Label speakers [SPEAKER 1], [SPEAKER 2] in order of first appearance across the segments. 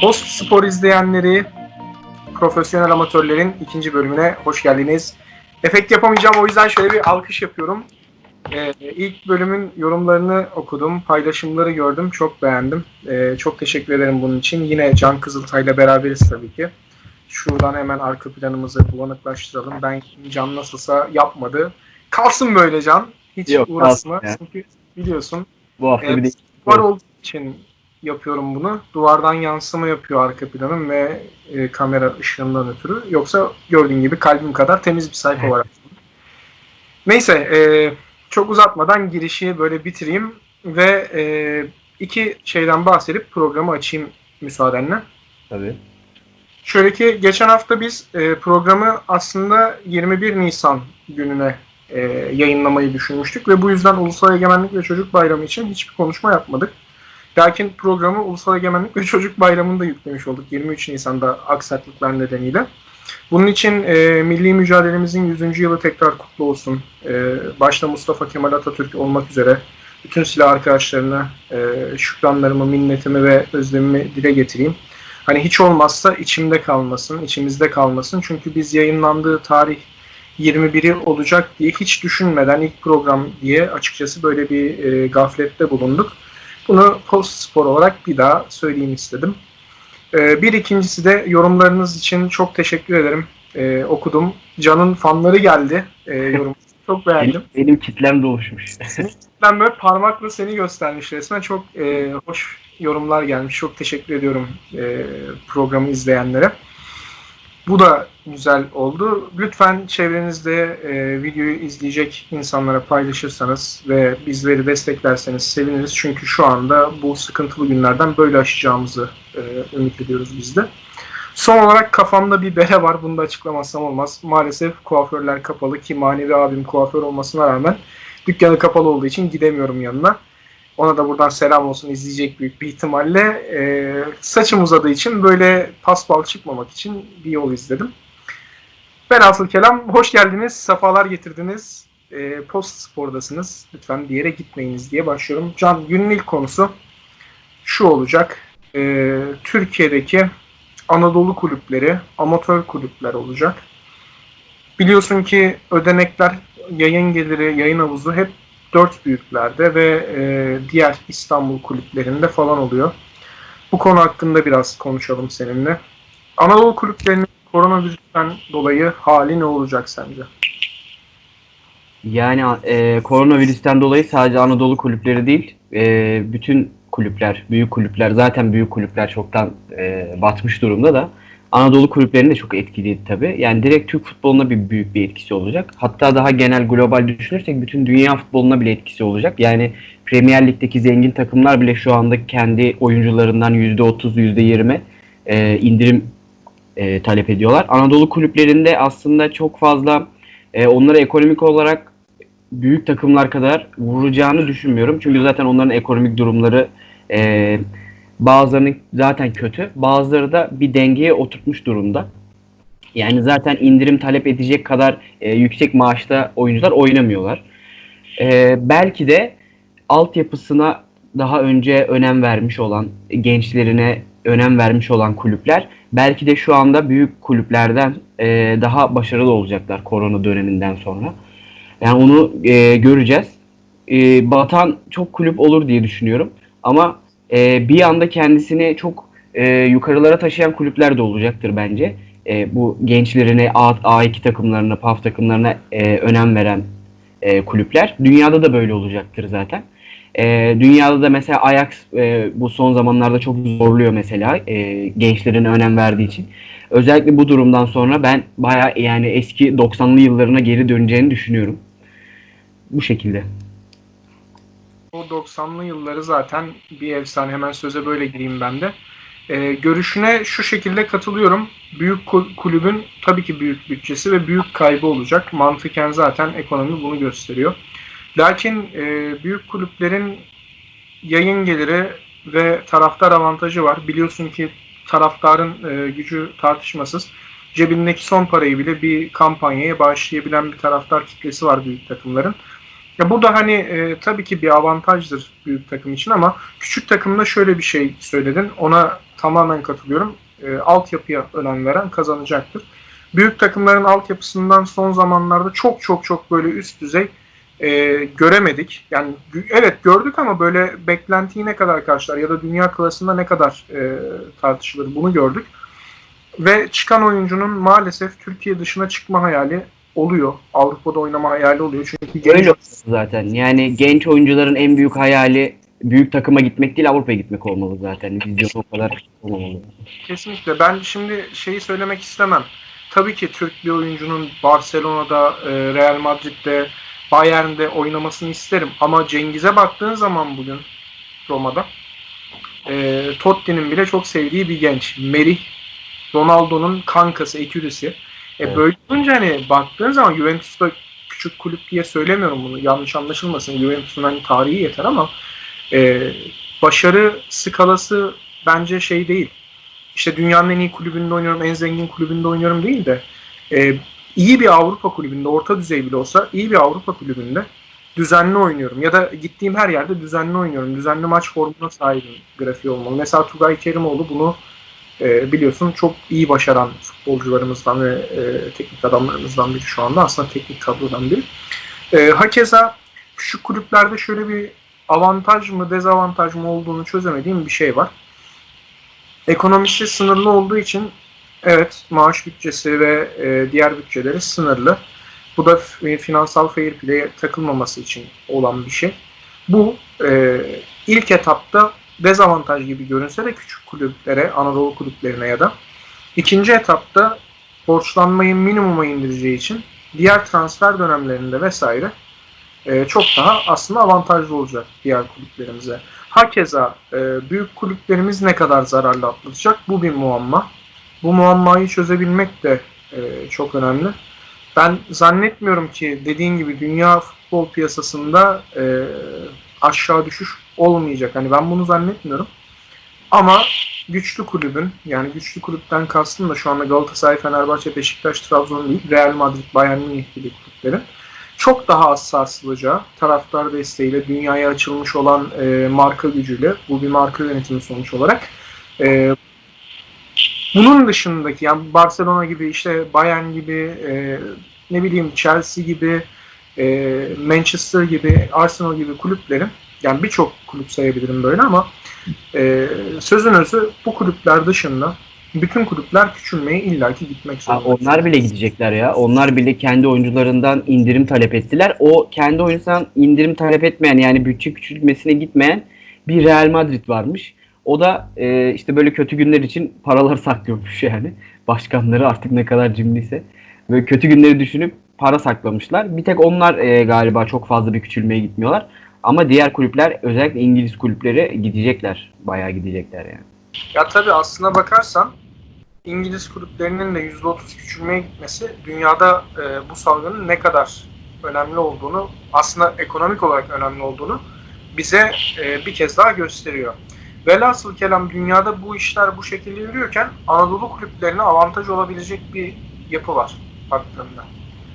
[SPEAKER 1] Post Spor izleyenleri, profesyonel amatörlerin ikinci bölümüne hoş geldiniz. Efekt yapamayacağım o yüzden şöyle bir alkış yapıyorum. Ee, ilk bölümün yorumlarını okudum, paylaşımları gördüm, çok beğendim. Ee, çok teşekkür ederim bunun için. Yine Can Kızıltay'la beraberiz tabii ki. Şuradan hemen arka planımızı bulanıklaştıralım. Ben Can nasılsa yapmadı. Kalsın böyle Can. Hiç
[SPEAKER 2] Yok,
[SPEAKER 1] uğraşma. Çünkü biliyorsun
[SPEAKER 2] Bu hafta
[SPEAKER 1] Evet,
[SPEAKER 2] bir de
[SPEAKER 1] Var olduğu için yapıyorum bunu. Duvardan yansıma yapıyor arka planım ve e, kamera ışığından ötürü. Yoksa gördüğün gibi kalbim kadar temiz bir sayfa var aslında. Neyse, e, çok uzatmadan girişi böyle bitireyim ve e, iki şeyden bahsedip programı açayım müsaadenle.
[SPEAKER 2] tabii.
[SPEAKER 1] Şöyle ki geçen hafta biz e, programı aslında 21 Nisan gününe e, yayınlamayı düşünmüştük ve bu yüzden Ulusal Egemenlik ve Çocuk Bayramı için hiçbir konuşma yapmadık. Lakin programı Ulusal Egemenlik ve Çocuk Bayramı'nda yüklemiş olduk 23 Nisan'da aksaklıklar nedeniyle. Bunun için e, milli mücadelemizin 100. yılı tekrar kutlu olsun. E, başta Mustafa Kemal Atatürk olmak üzere bütün silah arkadaşlarına e, şükranlarımı, minnetimi ve özlemimi dile getireyim. Hani hiç olmazsa içimde kalmasın, içimizde kalmasın. Çünkü biz yayınlandığı tarih 21'i olacak diye hiç düşünmeden ilk program diye açıkçası böyle bir e, gaflette bulunduk. Bunu post spor olarak bir daha söyleyeyim istedim. E, bir ikincisi de yorumlarınız için çok teşekkür ederim. E, okudum. Can'ın fanları geldi. E, yorum. Çok beğendim.
[SPEAKER 2] Benim, benim kitlem de oluşmuş.
[SPEAKER 1] Ben böyle parmakla seni göstermiş resmen. Çok e, hoş yorumlar gelmiş. Çok teşekkür ediyorum e, programı izleyenlere. Bu da güzel oldu. Lütfen çevrenizde e, videoyu izleyecek insanlara paylaşırsanız ve bizleri desteklerseniz seviniriz. Çünkü şu anda bu sıkıntılı günlerden böyle aşacağımızı e, ümit ediyoruz biz de. Son olarak kafamda bir bere var. Bunu da açıklamazsam olmaz. Maalesef kuaförler kapalı ki manevi abim kuaför olmasına rağmen dükkanı kapalı olduğu için gidemiyorum yanına. Ona da buradan selam olsun izleyecek büyük bir ihtimalle. Ee, saçım uzadığı için böyle paspal çıkmamak için bir yol izledim. Ben Asıl Kelam. Hoş geldiniz. Safalar getirdiniz. Ee, post spordasınız. Lütfen bir yere gitmeyiniz diye başlıyorum. Can günün ilk konusu şu olacak. Ee, Türkiye'deki Anadolu kulüpleri, amatör kulüpler olacak. Biliyorsun ki ödenekler, yayın geliri, yayın havuzu hep dört büyüklerde ve e, diğer İstanbul kulüplerinde falan oluyor. Bu konu hakkında biraz konuşalım seninle. Anadolu kulüplerinin koronavirüsten dolayı hali ne olacak sence?
[SPEAKER 2] Yani e, koronavirüsten dolayı sadece Anadolu kulüpleri değil, e, bütün kulüpler, büyük kulüpler, zaten büyük kulüpler çoktan e, batmış durumda da Anadolu kulüplerini de çok etkiledi tabii. Yani direkt Türk futboluna bir büyük bir etkisi olacak. Hatta daha genel global düşünürsek bütün dünya futboluna bile etkisi olacak. Yani Premier Lig'deki zengin takımlar bile şu anda kendi oyuncularından %30, %20 e, indirim e, talep ediyorlar. Anadolu kulüplerinde aslında çok fazla e, onlara ekonomik olarak büyük takımlar kadar vuracağını düşünmüyorum. Çünkü zaten onların ekonomik durumları e, bazılarının zaten kötü. Bazıları da bir dengeye oturtmuş durumda. Yani zaten indirim talep edecek kadar e, yüksek maaşta oyuncular oynamıyorlar. E, belki de altyapısına daha önce önem vermiş olan, gençlerine önem vermiş olan kulüpler belki de şu anda büyük kulüplerden e, daha başarılı olacaklar korona döneminden sonra. Yani onu e, göreceğiz. E, batan çok kulüp olur diye düşünüyorum. Ama e, bir anda kendisini çok e, yukarılara taşıyan kulüpler de olacaktır bence. E, bu gençlerine A, A2 takımlarına, PAF takımlarına e, önem veren e, kulüpler. Dünyada da böyle olacaktır zaten. E, dünyada da mesela Ajax e, bu son zamanlarda çok zorluyor mesela e, gençlerine önem verdiği için. Özellikle bu durumdan sonra ben baya yani eski 90'lı yıllarına geri döneceğini düşünüyorum. Bu şekilde.
[SPEAKER 1] O 90'lı yılları zaten bir efsane. Hemen söze böyle gireyim ben de. Ee, görüşüne şu şekilde katılıyorum. Büyük kul- kulübün tabii ki büyük bütçesi ve büyük kaybı olacak. Mantıken zaten ekonomi bunu gösteriyor. Lakin e, büyük kulüplerin yayın geliri ve taraftar avantajı var. Biliyorsun ki taraftarın e, gücü tartışmasız. Cebindeki son parayı bile bir kampanyaya bağışlayabilen bir taraftar kitlesi var büyük takımların. Ya bu da hani e, tabii ki bir avantajdır büyük takım için ama küçük takımda şöyle bir şey söyledin. Ona tamamen katılıyorum. E, altyapıya önem veren kazanacaktır. Büyük takımların altyapısından son zamanlarda çok çok çok böyle üst düzey e, göremedik. Yani evet gördük ama böyle beklentiyi ne kadar karşılar ya da dünya klasında ne kadar e, tartışılır bunu gördük. Ve çıkan oyuncunun maalesef Türkiye dışına çıkma hayali oluyor. Avrupa'da oynama hayali oluyor. Çünkü genç
[SPEAKER 2] Öyle zaten. Yani genç oyuncuların en büyük hayali büyük takıma gitmek değil Avrupa'ya gitmek olmalı zaten. Vizyonu o kadar olmamalı.
[SPEAKER 1] Kesinlikle. Ben şimdi şeyi söylemek istemem. Tabii ki Türk bir oyuncunun Barcelona'da, e, Real Madrid'de, Bayern'de oynamasını isterim. Ama Cengiz'e baktığın zaman bugün Roma'da e, Totti'nin bile çok sevdiği bir genç. Merih, Ronaldo'nun kankası, ekürisi. E,
[SPEAKER 2] Evet.
[SPEAKER 1] Böyle olunca hani baktığın zaman Juventus'ta küçük kulüp diye söylemiyorum bunu. Yanlış anlaşılmasın. Juventus'un hani tarihi yeter ama e, başarı skalası bence şey değil. İşte dünyanın en iyi kulübünde oynuyorum, en zengin kulübünde oynuyorum değil de e, iyi bir Avrupa kulübünde, orta düzey bile olsa iyi bir Avrupa kulübünde düzenli oynuyorum. Ya da gittiğim her yerde düzenli oynuyorum. Düzenli maç formuna sahibim grafiği olmalı. Mesela Tugay Kerimoğlu bunu e, biliyorsun çok iyi başaran futbolcularımızdan ve e, teknik adamlarımızdan biri şu anda. Aslında teknik kadrodan biri. E, hakeza küçük kulüplerde şöyle bir avantaj mı dezavantaj mı olduğunu çözemediğim bir şey var. Ekonomisi sınırlı olduğu için evet maaş bütçesi ve e, diğer bütçeleri sınırlı. Bu da f- finansal fair play'e takılmaması için olan bir şey. Bu e, ilk etapta dezavantaj gibi görünse de küçük kulüplere, Anadolu kulüplerine ya da ikinci etapta borçlanmayı minimuma indireceği için diğer transfer dönemlerinde vesaire e, çok daha aslında avantajlı olacak diğer kulüplerimize. Hakeza e, büyük kulüplerimiz ne kadar zararlı atlatacak bu bir muamma. Bu muammayı çözebilmek de e, çok önemli. Ben zannetmiyorum ki dediğin gibi dünya futbol piyasasında e, aşağı düşüş olmayacak. Hani ben bunu zannetmiyorum. Ama güçlü kulübün yani güçlü kulüpten kastım da şu anda Galatasaray, Fenerbahçe, Beşiktaş, Trabzon değil, Real Madrid, Bayern Münih gibi kulüplerin çok daha az sarsılacağı taraftar desteğiyle dünyaya açılmış olan e, marka gücüyle bu bir marka yönetimi sonuç olarak e, bunun dışındaki yani Barcelona gibi işte Bayern gibi e, ne bileyim Chelsea gibi e, Manchester gibi Arsenal gibi kulüplerin yani birçok kulüp sayabilirim böyle ama e, sözün özü bu kulüpler dışında bütün kulüpler küçülmeye illaki gitmek
[SPEAKER 2] Ha,
[SPEAKER 1] zorunda.
[SPEAKER 2] onlar bile gidecekler ya. Onlar bile kendi oyuncularından indirim talep ettiler. O kendi oyuncusundan indirim talep etmeyen yani bütçe küçülmesine gitmeyen bir Real Madrid varmış. O da e, işte böyle kötü günler için paralar saklıyormuş yani. Başkanları artık ne kadar cimriyse. Böyle kötü günleri düşünüp para saklamışlar. Bir tek onlar e, galiba çok fazla bir küçülmeye gitmiyorlar. Ama diğer kulüpler özellikle İngiliz kulüpleri gidecekler. Bayağı gidecekler yani.
[SPEAKER 1] Ya tabii aslına bakarsan İngiliz kulüplerinin de %30 küçülmeye gitmesi dünyada e, bu salgının ne kadar önemli olduğunu, aslında ekonomik olarak önemli olduğunu bize e, bir kez daha gösteriyor. Velhasıl kelam dünyada bu işler bu şekilde yürüyorken Anadolu kulüplerine avantaj olabilecek bir yapı var baktığında.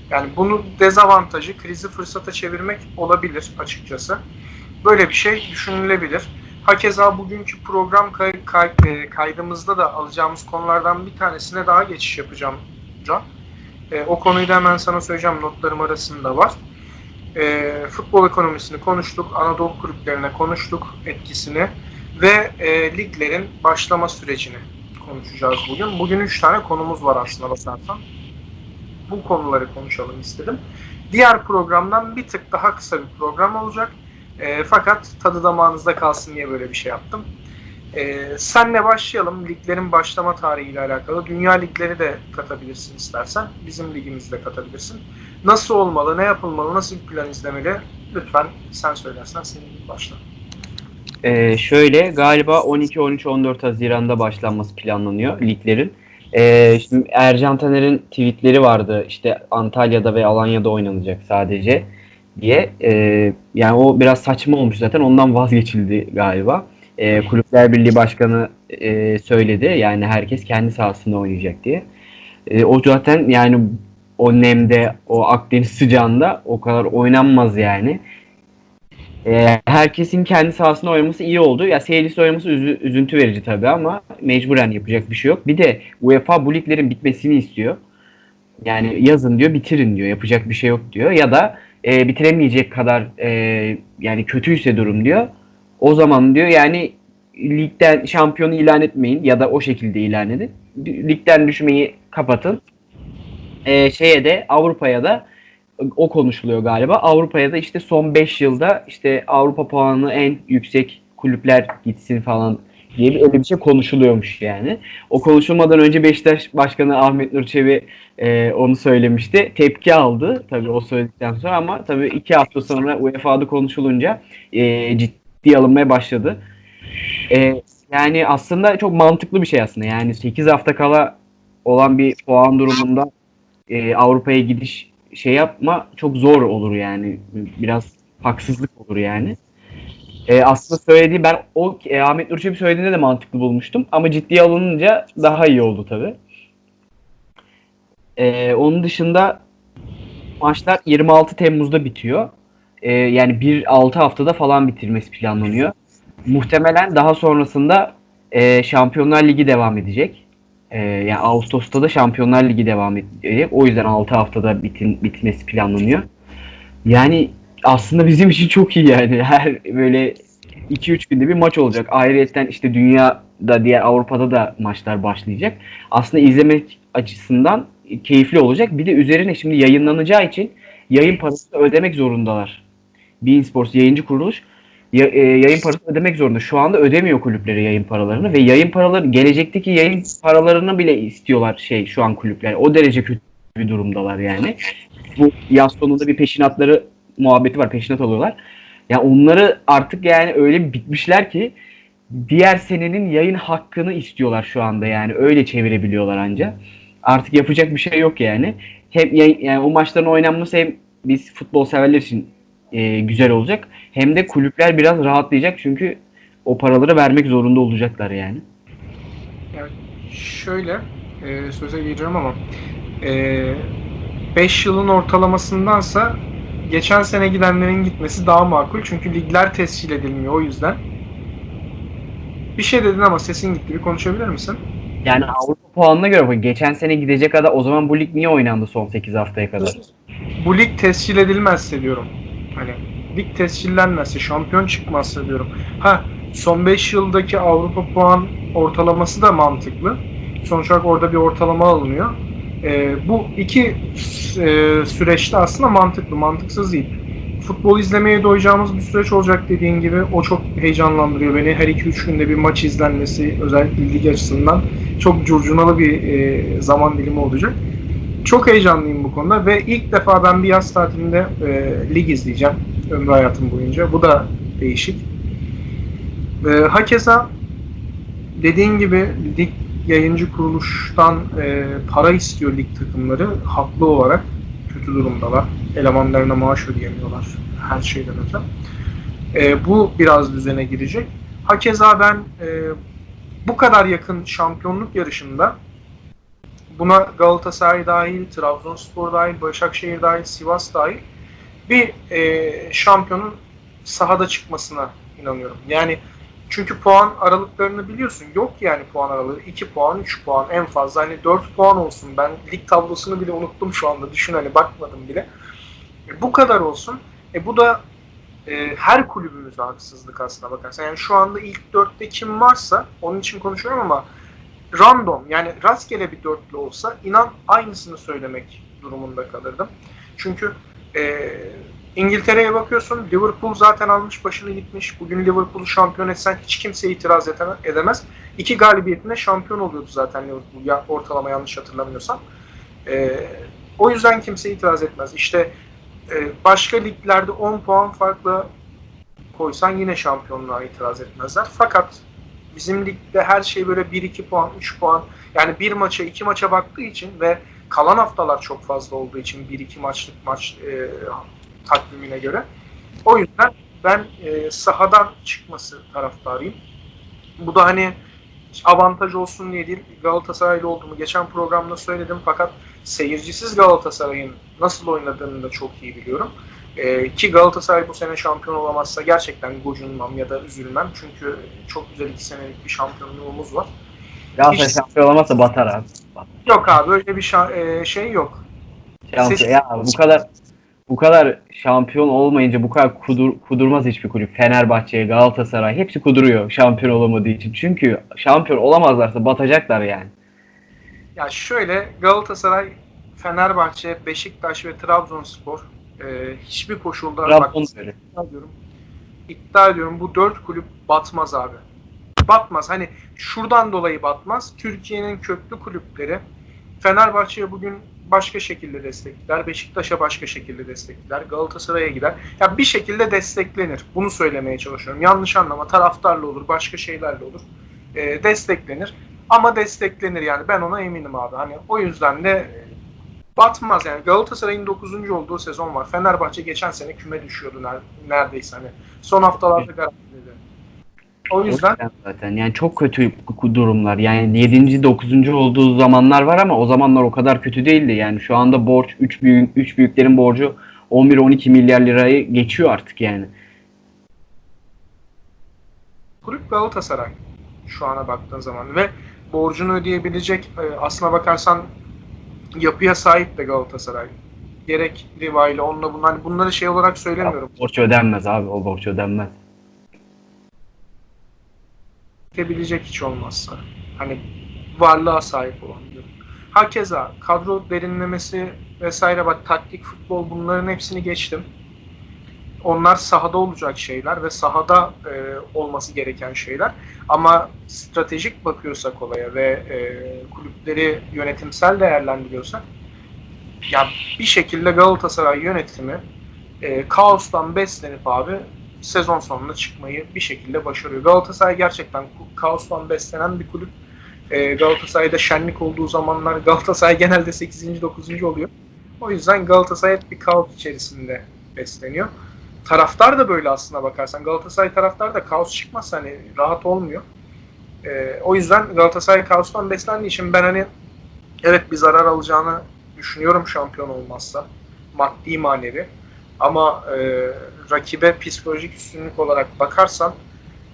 [SPEAKER 1] Yani bunu dezavantajı krizi fırsata çevirmek olabilir açıkçası. Böyle bir şey düşünülebilir. Hakeza bugünkü program kay- kay- e, kaydımızda da alacağımız konulardan bir tanesine daha geçiş yapacağım Can. E, o konuyu da hemen sana söyleyeceğim notlarım arasında var. E, futbol ekonomisini konuştuk, Anadolu kulüplerine konuştuk etkisini ve e, liglerin başlama sürecini konuşacağız bugün. Bugün üç tane konumuz var aslında bakarsan. Bu konuları konuşalım istedim. Diğer programdan bir tık daha kısa bir program olacak. E, fakat tadı damağınızda kalsın diye böyle bir şey yaptım. E, senle başlayalım. Liglerin başlama tarihiyle alakalı. Dünya ligleri de katabilirsin istersen. Bizim ligimizi de katabilirsin. Nasıl olmalı, ne yapılmalı, nasıl bir plan izlemeli? Lütfen sen söylersen senin başla.
[SPEAKER 2] Ee, şöyle galiba 12, 13, 14 Haziran'da başlanması planlanıyor liglerin. Ee, şimdi Ercan Taner'in tweetleri vardı işte Antalya'da ve Alanya'da oynanacak sadece diye. Ee, yani o biraz saçma olmuş zaten ondan vazgeçildi galiba. Ee, Kulüpler Birliği Başkanı e, söyledi yani herkes kendi sahasında oynayacak diye. Ee, o zaten yani o nemde o Akdeniz sıcağında o kadar oynanmaz yani. E, herkesin kendi sahasında oynaması iyi oldu. Ya seyircisi oynaması üzü- üzüntü verici tabii ama mecburen yapacak bir şey yok. Bir de UEFA bu liglerin bitmesini istiyor. Yani yazın diyor bitirin diyor. Yapacak bir şey yok diyor. Ya da e, bitiremeyecek kadar e, yani kötüyse durum diyor. O zaman diyor yani ligden şampiyonu ilan etmeyin ya da o şekilde ilan edin. Ligden düşmeyi kapatın. E, şeye de Avrupa'ya da o konuşuluyor galiba. Avrupa'ya da işte son 5 yılda işte Avrupa puanı en yüksek kulüpler gitsin falan diye bir, öyle bir şey konuşuluyormuş yani. O konuşulmadan önce Beşiktaş Başkanı Ahmet Nur Çebi e, onu söylemişti. Tepki aldı tabii o söyledikten sonra ama tabii iki hafta sonra UEFA'da konuşulunca e, ciddi alınmaya başladı. E, yani aslında çok mantıklı bir şey aslında. Yani 8 hafta kala olan bir puan durumunda e, Avrupa'ya gidiş şey yapma çok zor olur yani. Biraz haksızlık olur yani. E, aslında söylediği ben o e, Ahmet Nur Çebi söylediğinde de mantıklı bulmuştum ama ciddiye alınınca daha iyi oldu tabi. E, onun dışında maçlar 26 Temmuz'da bitiyor. E, yani bir 6 haftada falan bitirmesi planlanıyor. Muhtemelen daha sonrasında e, Şampiyonlar Ligi devam edecek. E, yani Ağustos'ta da Şampiyonlar Ligi devam edecek. O yüzden 6 haftada bitin, bitmesi planlanıyor. Yani aslında bizim için çok iyi yani. Her böyle 2-3 günde bir maç olacak. Ayrıyeten işte dünyada diğer Avrupa'da da maçlar başlayacak. Aslında izlemek açısından keyifli olacak. Bir de üzerine şimdi yayınlanacağı için yayın parası ödemek zorundalar. Bein Sports yayıncı kuruluş ya, e, yayın parası ödemek zorunda. Şu anda ödemiyor kulüpleri yayın paralarını ve yayın paraları gelecekteki yayın paralarını bile istiyorlar şey şu an kulüpler. O derece kötü bir durumdalar yani. Bu yaz sonunda bir peşinatları muhabbeti var. Peşinat alıyorlar. Ya onları artık yani öyle bitmişler ki diğer senenin yayın hakkını istiyorlar şu anda yani. Öyle çevirebiliyorlar anca. Artık yapacak bir şey yok yani. Hem yani o maçların oynanması hem biz futbol severler için e, güzel olacak. Hem de kulüpler biraz rahatlayacak çünkü o paraları vermek zorunda olacaklar yani.
[SPEAKER 1] Yani şöyle e, söze gireceğim ama 5 yılın ortalamasındansa geçen sene gidenlerin gitmesi daha makul. Çünkü ligler tescil edilmiyor o yüzden. Bir şey dedin ama sesin gitti. Bir konuşabilir misin?
[SPEAKER 2] Yani Avrupa puanına göre geçen sene gidecek kadar o zaman bu lig niye oynandı son 8 haftaya kadar?
[SPEAKER 1] Bu lig tescil edilmezse diyorum. Hani lig tescillenmezse, şampiyon çıkmazsa diyorum. Ha son 5 yıldaki Avrupa puan ortalaması da mantıklı. Sonuç olarak orada bir ortalama alınıyor. Ee, bu iki e, süreçte aslında mantıklı, mantıksız değil. Futbol izlemeye doyacağımız bir süreç olacak dediğin gibi. O çok heyecanlandırıyor beni. Her 2-3 günde bir maç izlenmesi özellikle lig açısından çok curcunalı bir e, zaman dilimi olacak. Çok heyecanlıyım bu konuda ve ilk defa ben bir yaz tatilinde e, lig izleyeceğim ömrü hayatım boyunca. Bu da değişik. E, hakeza dediğin gibi lig yayıncı kuruluştan e, para istiyor lig takımları. Haklı olarak kötü durumdalar. Elemanlarına maaş ödeyemiyorlar her şeyden öte. E, bu biraz düzene girecek. Hakeza ben e, bu kadar yakın şampiyonluk yarışında buna Galatasaray dahil, Trabzonspor dahil, Başakşehir dahil, Sivas dahil bir e, şampiyonun sahada çıkmasına inanıyorum. Yani çünkü puan aralıklarını biliyorsun. Yok yani puan aralığı. 2 puan, 3 puan en fazla. Hani 4 puan olsun. Ben lig tablosunu bile unuttum şu anda. Düşün hani bakmadım bile. E, bu kadar olsun. E, bu da e, her kulübümüze haksızlık aslına bakarsan. Yani şu anda ilk 4'te kim varsa onun için konuşuyorum ama random yani rastgele bir dörtlü olsa inan aynısını söylemek durumunda kalırdım. Çünkü e, İngiltere'ye bakıyorsun Liverpool zaten almış başını gitmiş. Bugün Liverpool'u şampiyon etsen hiç kimse itiraz edemez. İki galibiyetine şampiyon oluyordu zaten Liverpool ya, ortalama yanlış hatırlamıyorsam. E, o yüzden kimse itiraz etmez. İşte e, başka liglerde 10 puan farklı koysan yine şampiyonluğa itiraz etmezler. Fakat Bizim ligde her şey böyle 1-2 puan, 3 puan yani bir maça, iki maça baktığı için ve kalan haftalar çok fazla olduğu için 1-2 maçlık maç e, takvimine göre. O yüzden ben e, sahadan çıkması taraftarıyım. Bu da hani avantaj olsun diye değil. Galatasaraylı olduğumu geçen programda söyledim fakat seyircisiz Galatasaray'ın nasıl oynadığını da çok iyi biliyorum. E, ki Galatasaray bu sene şampiyon olamazsa gerçekten gocunmam ya da üzülmem. Çünkü çok güzel iki senelik bir şampiyonluğumuz var.
[SPEAKER 2] Galatasaray
[SPEAKER 1] Hiç-
[SPEAKER 2] şampiyon olamazsa batar abi.
[SPEAKER 1] Yok abi öyle bir şa- e, şey yok.
[SPEAKER 2] Şampiyon.
[SPEAKER 1] Seç-
[SPEAKER 2] Ya bu kadar bu kadar şampiyon olmayınca bu kadar kudur, kudurmaz hiçbir kulüp. Fenerbahçe, Galatasaray hepsi kuduruyor şampiyon olamadığı için. Çünkü şampiyon olamazlarsa batacaklar yani.
[SPEAKER 1] Ya şöyle Galatasaray, Fenerbahçe, Beşiktaş ve Trabzonspor e, hiçbir koşulda bak, iddia ediyorum. İddia ediyorum bu dört kulüp batmaz abi. Batmaz. Hani şuradan dolayı batmaz. Türkiye'nin köklü kulüpleri Fenerbahçe'ye bugün başka şekilde destekler. Beşiktaş'a başka şekilde destekler. Galatasaray'a gider. Ya bir şekilde desteklenir. Bunu söylemeye çalışıyorum. Yanlış anlama. Taraftarla olur. Başka şeylerle olur. E, desteklenir. Ama desteklenir yani. Ben ona eminim abi. Hani o yüzden de batmaz yani. Galatasaray'ın 9. olduğu sezon var. Fenerbahçe geçen sene küme düşüyordu ner- neredeyse hani. Son haftalarda garantiledi. O yüzden
[SPEAKER 2] yüzden zaten yani çok kötü durumlar. Yani 7. 9. olduğu zamanlar var ama o zamanlar o kadar kötü değildi. Yani şu anda borç 3 büyük 3 büyüklerin borcu 11-12 milyar lirayı geçiyor artık yani.
[SPEAKER 1] kulüp Galatasaray şu ana baktığın zaman ve borcunu ödeyebilecek e, aslına bakarsan yapıya sahip de Galatasaray. Gerek Riva ile onunla bunlar hani bunları şey olarak söylemiyorum.
[SPEAKER 2] Borç ödenmez abi o borç ödenmez.
[SPEAKER 1] Ödeyebilecek hiç olmazsa. Hani varlığa sahip olan diyorum. Hakeza kadro derinlemesi vesaire bak taktik futbol bunların hepsini geçtim. Onlar sahada olacak şeyler ve sahada e, olması gereken şeyler. Ama stratejik bakıyorsak olaya ve e, kulüpleri yönetimsel değerlendiriyorsak ya bir şekilde Galatasaray yönetimi e, kaostan beslenip abi sezon sonunda çıkmayı bir şekilde başarıyor. Galatasaray gerçekten kaostan beslenen bir kulüp. E, Galatasaray'da şenlik olduğu zamanlar Galatasaray genelde 8. 9. oluyor. O yüzden Galatasaray hep bir kaos içerisinde besleniyor. Taraftar da böyle aslına bakarsan. Galatasaray taraftar da kaos çıkmazsa hani rahat olmuyor. E, o yüzden Galatasaray kaostan beslendiği için ben hani evet bir zarar alacağını düşünüyorum şampiyon olmazsa. Maddi manevi. Ama e, rakibe psikolojik üstünlük olarak bakarsan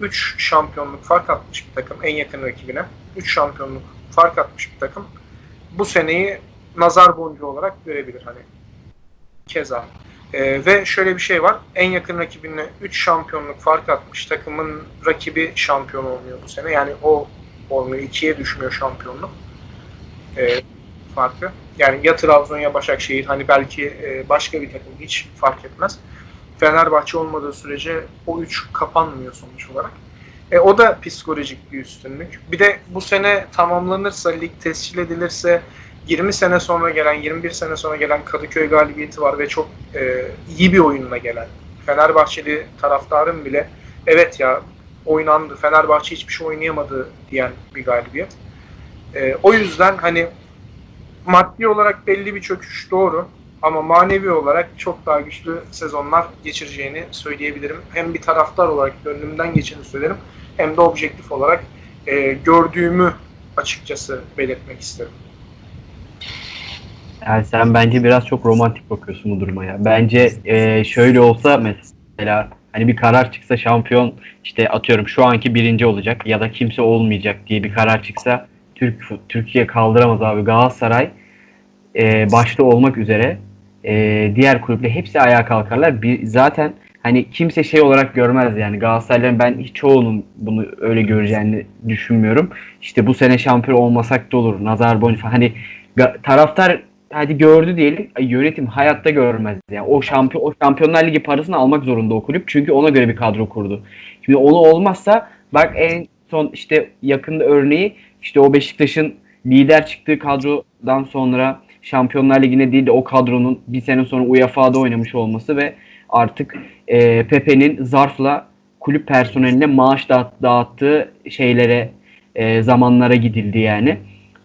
[SPEAKER 1] 3 şampiyonluk fark atmış bir takım en yakın rakibine. 3 şampiyonluk fark atmış bir takım. Bu seneyi nazar boncuğu olarak görebilir hani. Keza. E, ve şöyle bir şey var. En yakın rakibine 3 şampiyonluk fark atmış takımın rakibi şampiyon olmuyor bu sene. Yani o olmuyor. ikiye düşmüyor şampiyonluk. E, farkı. Yani ya Trabzon ya Başakşehir hani belki e, başka bir takım hiç fark etmez. Fenerbahçe olmadığı sürece o üç kapanmıyor sonuç olarak. E, o da psikolojik bir üstünlük. Bir de bu sene tamamlanırsa, lig tescil edilirse 20 sene sonra gelen, 21 sene sonra gelen Kadıköy galibiyeti var ve çok e, iyi bir oyunla gelen. Fenerbahçeli taraftarın bile evet ya oynandı, Fenerbahçe hiçbir şey oynayamadı diyen bir galibiyet. E, o yüzden hani maddi olarak belli bir çöküş doğru ama manevi olarak çok daha güçlü sezonlar geçireceğini söyleyebilirim. Hem bir taraftar olarak gönlümden geçeni söylerim hem de objektif olarak e, gördüğümü açıkçası belirtmek isterim.
[SPEAKER 2] Yani sen bence biraz çok romantik bakıyorsun bu duruma ya. Bence e, şöyle olsa mesela hani bir karar çıksa şampiyon işte atıyorum şu anki birinci olacak ya da kimse olmayacak diye bir karar çıksa Türk Türkiye kaldıramaz abi. Galatasaray e, başta olmak üzere e, diğer kulüpler hepsi ayağa kalkarlar. Bir, zaten hani kimse şey olarak görmez yani Galatasaray'ın ben hiç çoğunun bunu öyle göreceğini düşünmüyorum. İşte bu sene şampiyon olmasak da olur. Nazar falan. Hani taraftar hadi gördü diyelim yönetim hayatta görmez. Yani o şampiyon o Şampiyonlar Ligi parasını almak zorunda o kulüp. Çünkü ona göre bir kadro kurdu. Şimdi onu olmazsa bak en son işte yakında örneği işte o Beşiktaş'ın lider çıktığı kadrodan sonra Şampiyonlar Ligi'ne değil de o kadronun bir sene sonra UEFA'da oynamış olması ve artık e, Pepe'nin zarfla kulüp personeline maaş dağıt, dağıttığı şeylere e, zamanlara gidildi yani.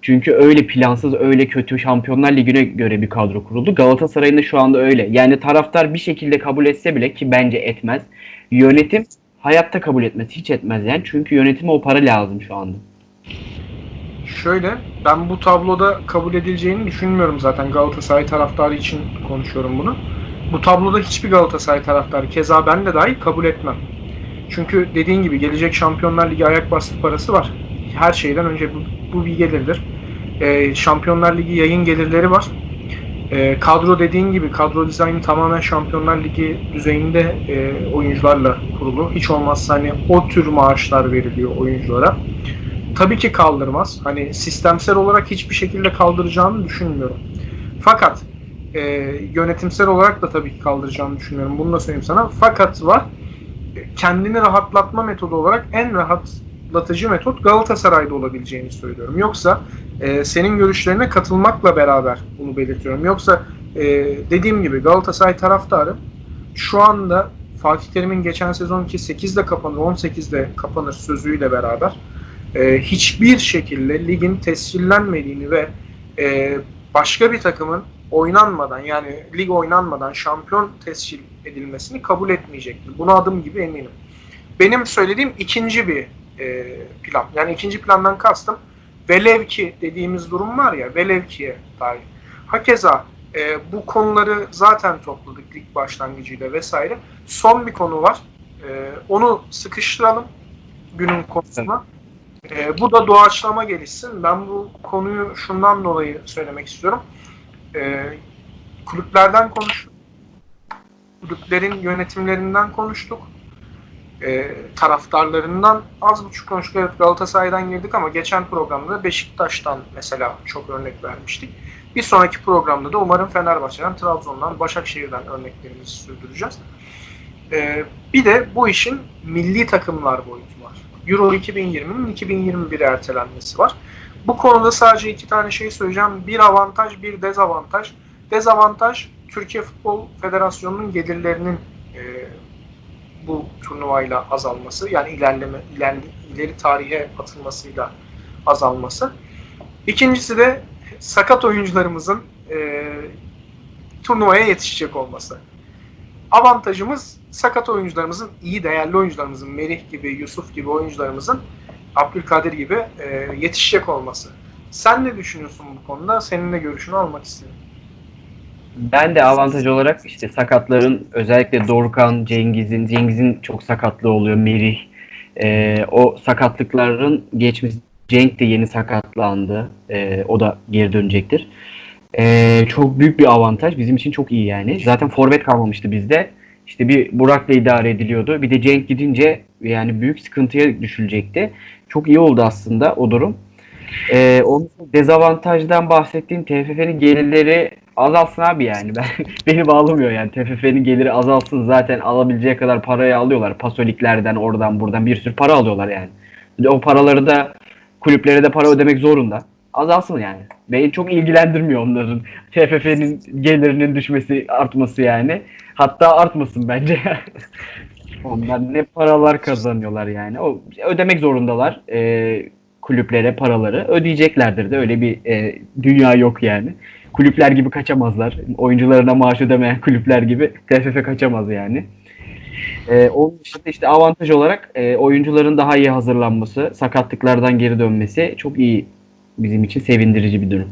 [SPEAKER 2] Çünkü öyle plansız, öyle kötü Şampiyonlar Ligi'ne göre bir kadro kuruldu. Galatasaray'ın da şu anda öyle. Yani taraftar bir şekilde kabul etse bile ki bence etmez. Yönetim hayatta kabul etmez, hiç etmez yani. Çünkü yönetime o para lazım şu anda.
[SPEAKER 1] Şöyle, ben bu tabloda kabul edileceğini düşünmüyorum zaten Galatasaray taraftarı için konuşuyorum bunu. bu tabloda hiçbir Galatasaray taraftarı keza ben de dahil kabul etmem. Çünkü dediğin gibi gelecek Şampiyonlar Ligi ayak bastı parası var. Her şeyden önce bu, bu bir gelirdir. Ee, Şampiyonlar Ligi yayın gelirleri var. Ee, kadro dediğin gibi kadro dizaynı tamamen Şampiyonlar Ligi düzeyinde e, oyuncularla kurulu. Hiç olmazsa hani o tür maaşlar veriliyor oyunculara. Tabii ki kaldırmaz. Hani sistemsel olarak hiçbir şekilde kaldıracağını düşünmüyorum. Fakat e, yönetimsel olarak da tabii ki kaldıracağını düşünüyorum. Bunu da söyleyeyim sana. Fakat var kendini rahatlatma metodu olarak en rahatlatıcı metot Galatasaray'da olabileceğini söylüyorum. Yoksa e, senin görüşlerine katılmakla beraber bunu belirtiyorum. Yoksa e, dediğim gibi Galatasaray taraftarı şu anda Fatih Terim'in geçen sezonki 8'de kapanır, 18'de kapanır sözüyle beraber e, hiçbir şekilde ligin tescillenmediğini ve e, başka bir takımın oynanmadan yani lig oynanmadan şampiyon tescil edilmesini kabul etmeyecektir. Buna adım gibi eminim. Benim söylediğim ikinci bir e, plan. Yani ikinci plandan kastım velev ki dediğimiz durum var ya velev ki'ye dair. Hakeza e, bu konuları zaten topladık lig başlangıcıyla vesaire. Son bir konu var. E, onu sıkıştıralım günün konusuna. E, bu da doğaçlama gelişsin. Ben bu konuyu şundan dolayı söylemek istiyorum. E, kulüplerden konuştuk. Kulüplerin yönetimlerinden konuştuk. E, taraftarlarından az buçuk konuştuk. Evet Galatasaray'dan girdik ama geçen programda da Beşiktaş'tan mesela çok örnek vermiştik. Bir sonraki programda da umarım Fenerbahçe'den, Trabzon'dan, Başakşehir'den örneklerimizi sürdüreceğiz. E, bir de bu işin milli takımlar boyutu var. Euro 2020'nin 2021'e ertelenmesi var. Bu konuda sadece iki tane şey söyleyeceğim. Bir avantaj, bir dezavantaj. Dezavantaj Türkiye Futbol Federasyonu'nun gelirlerinin e, bu turnuvayla azalması. Yani ilerleme, ilerli, ileri tarihe atılmasıyla azalması. İkincisi de sakat oyuncularımızın e, turnuvaya yetişecek olması. Avantajımız sakat oyuncularımızın, iyi değerli oyuncularımızın, Merih gibi, Yusuf gibi oyuncularımızın Abdülkadir gibi e, yetişecek olması. Sen ne düşünüyorsun bu konuda? Senin de görüşünü almak istedim.
[SPEAKER 2] Ben de avantaj olarak işte sakatların özellikle Dorukhan, Cengiz'in, Cengiz'in çok sakatlığı oluyor, Merih. Ee, o sakatlıkların geçmesi, Cenk de yeni sakatlandı. Ee, o da geri dönecektir. Ee, çok büyük bir avantaj. Bizim için çok iyi yani. Zaten forvet kalmamıştı bizde. İşte bir Burak'la idare ediliyordu. Bir de Cenk gidince yani büyük sıkıntıya düşülecekti. Çok iyi oldu aslında o durum. Ee, onun dezavantajdan bahsettiğim TFF'nin gelirleri azalsın abi yani. Ben beni bağlamıyor yani. TFF'nin geliri azalsın zaten alabileceği kadar parayı alıyorlar. Pasoliklerden oradan buradan bir sürü para alıyorlar yani. O paraları da kulüplere de para ödemek zorunda. Azalsın yani. Beni çok ilgilendirmiyor onların TFF'nin gelirinin düşmesi, artması yani. Hatta artmasın bence. Onlar ne paralar kazanıyorlar yani. O ödemek zorundalar e, kulüplere paraları. Ödeyeceklerdir de öyle bir e, dünya yok yani. Kulüpler gibi kaçamazlar. Oyuncularına maaş ödemeyen kulüpler gibi TFF kaçamaz yani. E, onun dışında işte avantaj olarak e, oyuncuların daha iyi hazırlanması, sakatlıklardan geri dönmesi çok iyi bizim için sevindirici bir durum.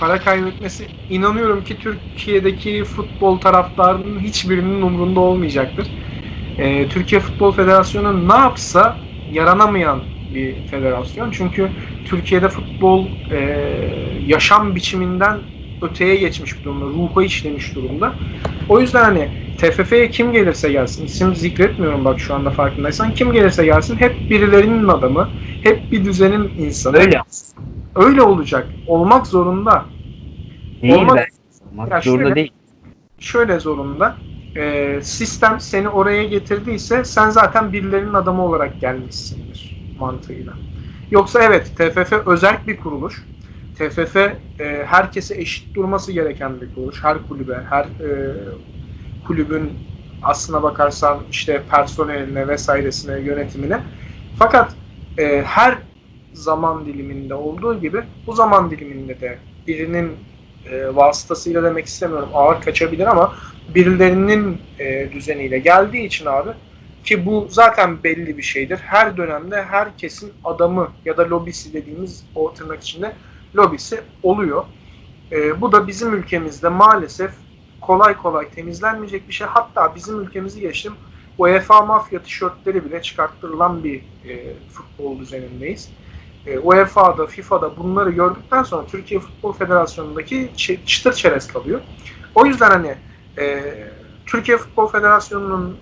[SPEAKER 1] Para kaybetmesi inanıyorum ki Türkiye'deki futbol taraftarının hiçbirinin umrunda olmayacaktır. Ee, Türkiye Futbol Federasyonu ne yapsa yaranamayan bir federasyon. Çünkü Türkiye'de futbol e, yaşam biçiminden öteye geçmiş bir durumda. Ruha işlemiş durumda. O yüzden hani TFF'ye kim gelirse gelsin, isim zikretmiyorum bak şu anda farkındaysan, kim gelirse gelsin hep birilerinin adamı, hep bir düzenin insanı.
[SPEAKER 2] Öyle.
[SPEAKER 1] Öyle olacak. Olmak zorunda.
[SPEAKER 2] Değil. Olmak
[SPEAKER 1] Ya
[SPEAKER 2] zorunda
[SPEAKER 1] şöyle-
[SPEAKER 2] değil.
[SPEAKER 1] Şöyle zorunda. Ee, sistem seni oraya getirdiyse sen zaten birilerinin adamı olarak gelmişsindir mantığıyla. Yoksa evet TFF özel bir kuruluş. TFF e, herkese eşit durması gereken bir kuruluş. Her kulübe, her e, kulübün aslına bakarsan işte personeline vesairesine, yönetimine. Fakat e, her zaman diliminde olduğu gibi bu zaman diliminde de birinin e, vasıtasıyla demek istemiyorum ağır kaçabilir ama birilerinin e, düzeniyle geldiği için abi ki bu zaten belli bir şeydir. Her dönemde herkesin adamı ya da lobisi dediğimiz o tırnak içinde lobisi oluyor. E, bu da bizim ülkemizde maalesef kolay kolay temizlenmeyecek bir şey. Hatta bizim ülkemizi geçtim UEFA mafya tişörtleri bile çıkarttırılan bir e, futbol düzenindeyiz. E, UEFA'da, FIFA'da bunları gördükten sonra Türkiye Futbol Federasyonu'ndaki çı- çıtır çerez kalıyor. O yüzden hani e, Türkiye Futbol Federasyonu'nun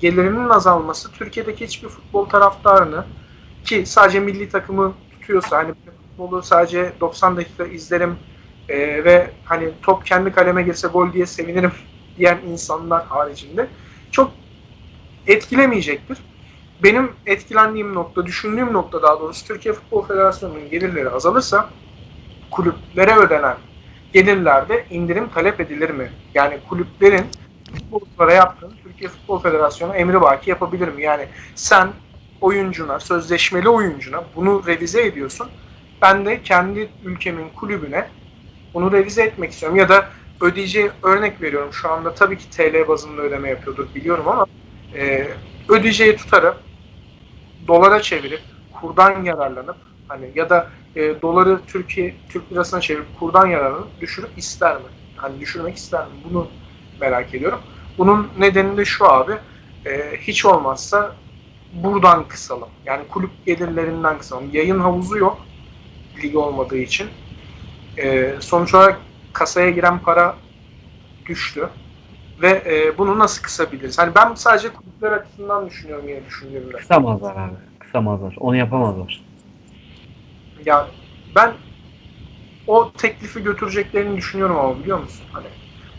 [SPEAKER 1] gelirinin azalması Türkiye'deki hiçbir futbol taraftarını ki sadece milli takımı tutuyorsa hani futbolu sadece 90 dakika izlerim e, ve hani top kendi kaleme girse gol diye sevinirim diyen insanlar haricinde çok etkilemeyecektir. Benim etkilendiğim nokta, düşündüğüm nokta daha doğrusu Türkiye Futbol Federasyonu'nun gelirleri azalırsa kulüplere ödenen gelirlerde indirim talep edilir mi? Yani kulüplerin futbolculara yaptığını Türkiye Futbol Federasyonu emri vaki yapabilir mi? Yani sen oyuncuna, sözleşmeli oyuncuna bunu revize ediyorsun. Ben de kendi ülkemin kulübüne bunu revize etmek istiyorum. Ya da ödeyeceği örnek veriyorum. Şu anda tabii ki TL bazında ödeme yapıyordur biliyorum ama e, ödeyeceği tutarı dolara çevirip kurdan yararlanıp hani ya da e, doları Türkiye Türk lirasına çevirip kurdan yararlanıp düşürüp ister mi? Hani düşürmek ister mi? Bunu merak ediyorum. Bunun nedeni de şu abi. e, hiç olmazsa buradan kısalım. Yani kulüp gelirlerinden kısalım. Yayın havuzu yok lig olmadığı için. E, sonuç olarak kasaya giren para düştü. Ve e, bunu nasıl kısabiliriz? Hani ben sadece kulüpler açısından düşünüyorum yine düşündüğümde.
[SPEAKER 2] Kısamazlar abi. Kısamazlar. Onu yapamazlar.
[SPEAKER 1] Ya ben o teklifi götüreceklerini düşünüyorum ama biliyor musun? Hani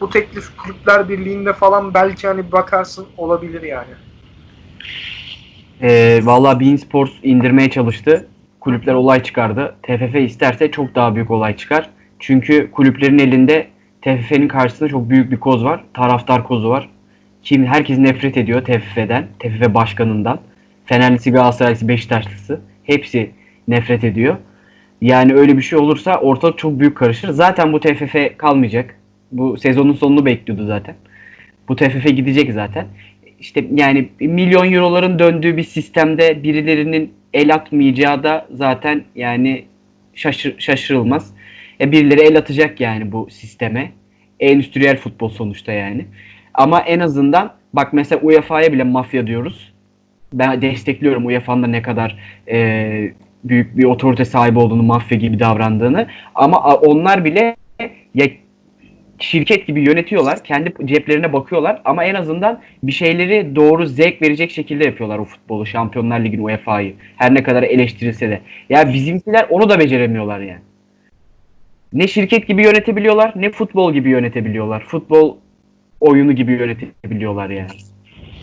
[SPEAKER 1] bu teklif kulüpler birliğinde falan belki hani bakarsın olabilir yani.
[SPEAKER 2] Ee, Valla Bein Sports indirmeye çalıştı. Kulüpler olay çıkardı. TFF isterse çok daha büyük olay çıkar. Çünkü kulüplerin elinde TFF'nin karşısında çok büyük bir koz var. Taraftar kozu var. Kim herkes nefret ediyor TFF'den, TFF başkanından. Fenerlisi, Galatasaraylısı, Beşiktaşlısı hepsi nefret ediyor. Yani öyle bir şey olursa ortalık çok büyük karışır. Zaten bu TFF kalmayacak. Bu sezonun sonunu bekliyordu zaten. Bu TFF gidecek zaten. İşte yani milyon euroların döndüğü bir sistemde birilerinin el atmayacağı da zaten yani şaşır, şaşırılmaz. E birileri el atacak yani bu sisteme. Endüstriyel futbol sonuçta yani. Ama en azından bak mesela UEFA'ya bile mafya diyoruz. Ben destekliyorum UEFA'nın da ne kadar e, büyük bir otorite sahibi olduğunu, mafya gibi davrandığını. Ama onlar bile şirket gibi yönetiyorlar. Kendi ceplerine bakıyorlar ama en azından bir şeyleri doğru zevk verecek şekilde yapıyorlar o futbolu. Şampiyonlar Ligi'ni, UEFA'yı. Her ne kadar eleştirilse de. Ya bizimkiler onu da beceremiyorlar yani. Ne şirket gibi yönetebiliyorlar, ne futbol gibi yönetebiliyorlar. Futbol oyunu gibi yönetebiliyorlar yani.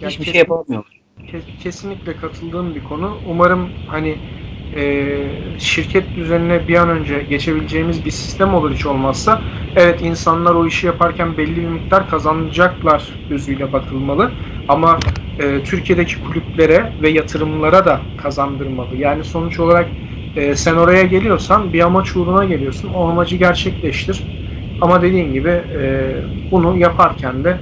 [SPEAKER 1] Ya
[SPEAKER 2] Hiçbir şey yapamıyorlar.
[SPEAKER 1] Ke- kesinlikle katıldığım bir konu. Umarım hani e, şirket düzenine bir an önce geçebileceğimiz bir sistem olur hiç olmazsa. Evet insanlar o işi yaparken belli bir miktar kazanacaklar gözüyle bakılmalı. Ama e, Türkiye'deki kulüplere ve yatırımlara da kazandırmalı. Yani sonuç olarak e, sen oraya geliyorsan bir amaç uğruna geliyorsun. O amacı gerçekleştir. Ama dediğim gibi e, bunu yaparken de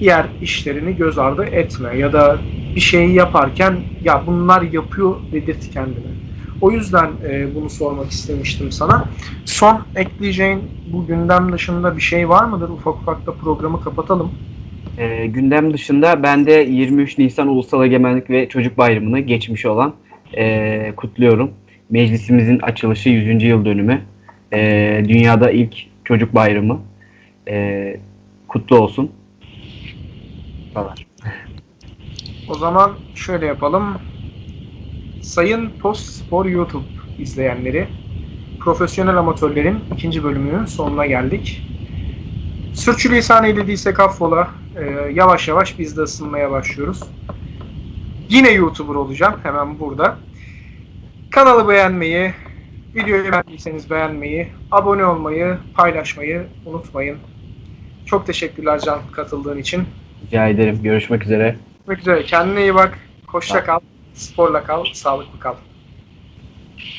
[SPEAKER 1] diğer işlerini göz ardı etme ya da bir şeyi yaparken ya bunlar yapıyor dedirт kendine. O yüzden e, bunu sormak istemiştim sana. Son ekleyeceğin bu gündem dışında bir şey var mıdır? Ufak ufak da programı kapatalım.
[SPEAKER 2] Ee, gündem dışında ben de 23 Nisan Ulusal Egemenlik ve Çocuk Bayramı'nı geçmiş olan ee, kutluyorum. Meclisimizin açılışı 100. yıl dönümü. Ee, dünyada ilk çocuk bayramı. Ee, kutlu olsun. Falan.
[SPEAKER 1] O zaman şöyle yapalım. Sayın Post Spor YouTube izleyenleri, profesyonel amatörlerin ikinci bölümünün sonuna geldik. Sürçülisan eylediysek affola. Ee, yavaş yavaş biz de ısınmaya başlıyoruz. Yine YouTuber olacağım hemen burada. Kanalı beğenmeyi, videoyu beğendiyseniz beğenmeyi, abone olmayı, paylaşmayı unutmayın. Çok teşekkürler Can katıldığın için.
[SPEAKER 2] Rica ederim. Görüşmek üzere.
[SPEAKER 1] Görüşmek üzere. Kendine iyi bak. Hoşça kal. Sporla kal. Sağlıklı kal.